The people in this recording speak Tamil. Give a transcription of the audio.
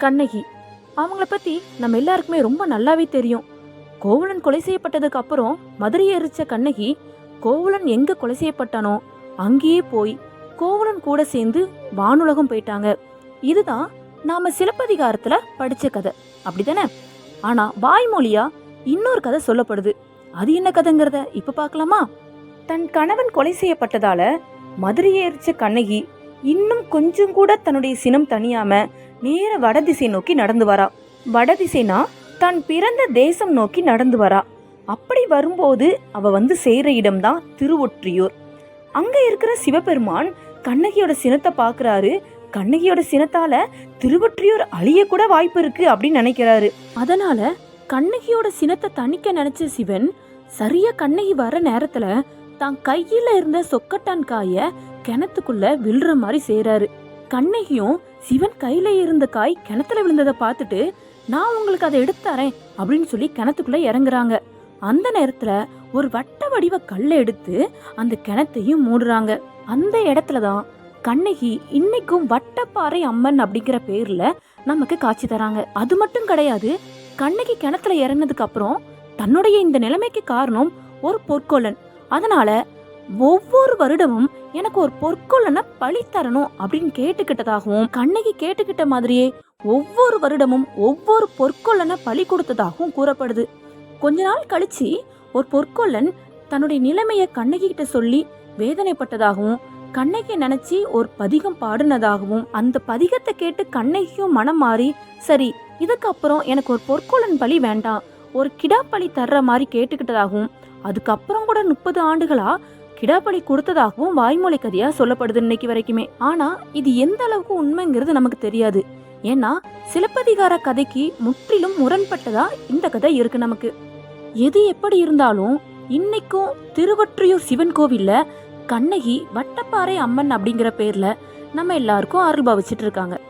கண்ணகி. அவங்கள பத்தி நம்ம எல்லாருக்குமே ரொம்ப நல்லாவே தெரியும். கோவலன் கொலை செய்யப்பட்டதுக்கு அப்புறம் மதுரையை எரிச்ச கண்ணகி கோவலன் எங்க கொலை செய்யப்பட்டானோ அங்கேயே போய் கோவலன் கூட சேர்ந்து வானுலகம் போயிட்டாங்க. இதுதான் நாம சிலப்பதிகாரத்துல படிச்ச கதை. அப்படிதானே? ஆனா வாய்மொழியா இன்னொரு கதை சொல்லப்படுது. அது என்ன கதைங்கிறத இப்ப பார்க்கலாமா? தன் கணவன் கொலை செய்யப்பட்டதால மதுரையை எரிச்ச கண்ணகி இன்னும் கொஞ்சம் கூட தன்னுடைய சினம் தனியாம நேர வடதிசை நோக்கி நடந்து வரா. வடதிசைனா தான் பிறந்த தேசம் நோக்கி நடந்து வரா. அப்படி வரும்போது அவ வந்து சேர்ற இடம்தான் திருவொற்றியூர். அங்க இருக்கிற சிவபெருமான் கண்ணகியோட சினத்தை பாக்குறாரு. கண்ணகியோட சினத்தால திருவொற்றியூர் அழிய கூட வாய்ப்பு இருக்கு அப்படின்னு நினைக்கிறாரு. அதனால கண்ணகியோட சினத்தை தணிக்க நினைச்ச சிவன் சரியா கண்ணகி வர நேரத்துல தான் கையில இருந்த சொக்கட்டான் காய கிணத்துக்குள்ள விழுற மாதிரி செய்யறாரு கண்ணகியும் சிவன் கையில இருந்த காய் கிணத்துல விழுந்ததை பார்த்துட்டு நான் உங்களுக்கு அதை எடுத்து தரேன் அப்படின்னு சொல்லி கிணத்துக்குள்ள இறங்குறாங்க. அந்த நேரத்துல ஒரு வட்ட வடிவ கல்லை எடுத்து அந்த கிணத்தையும் மூடுறாங்க. அந்த இடத்துல தான் கண்ணகி இன்னைக்கும் வட்டப்பாறை அம்மன் அப்படிங்கிற பேர்ல நமக்கு காட்சி தராங்க. அது மட்டும் கிடையாது கண்ணகி கிணத்துல இறங்கினதுக்கு அப்புறம் தன்னுடைய இந்த நிலைமைக்கு காரணம் ஒரு பொற்கொலன். அதனால ஒவ்வொரு வருடமும் எனக்கு ஒரு பொற்கொள்ளனை பழி தரணும் அப்படின்னு கேட்டுக்கிட்டதாகவும் கண்ணகி கேட்டுக்கிட்ட மாதிரியே ஒவ்வொரு வருடமும் ஒவ்வொரு பொற்கொல்லனை பழி கொடுத்ததாகவும் கூறப்படுது. கொஞ்ச நாள் கழிச்சு ஒரு பொற்கொள்ளன் தன்னுடைய நிலைமையை கண்ணகி கிட்ட சொல்லி வேதனைப்பட்டதாகவும் கண்ணகியை நினைச்சு ஒரு பதிகம் பாடினதாகவும் அந்த பதிகத்தை கேட்டு கண்ணகியும் மனம் மாறி சரி இதுக்கப்புறம் எனக்கு ஒரு பொற்கொள்ளன் பழி வேண்டாம் ஒரு கிடாப்பழி தர்ற மாதிரி கேட்டுக்கிட்டதாகவும் அதுக்கப்புறம் கூட முப்பது ஆண்டுகளா கிடாப்பழி கொடுத்ததாகவும் வாய்மொழி கதையா சொல்லப்படுது இன்னைக்கு வரைக்குமே. ஆனா இது எந்த அளவுக்கு உண்மைங்கிறது நமக்கு தெரியாது. ஏன்னா சிலப்பதிகார கதைக்கு முற்றிலும் முரண்பட்டதா இந்த கதை இருக்கு நமக்கு. எது எப்படி இருந்தாலும் இன்னைக்கும் திருவொற்றியூர் சிவன் கோவில்ல கண்ணகி வட்டப்பாறை அம்மன் அப்படிங்கிற பேர்ல நம்ம எல்லாருக்கும் அருள்பா பாவிச்சிட்டு இருக்காங்க.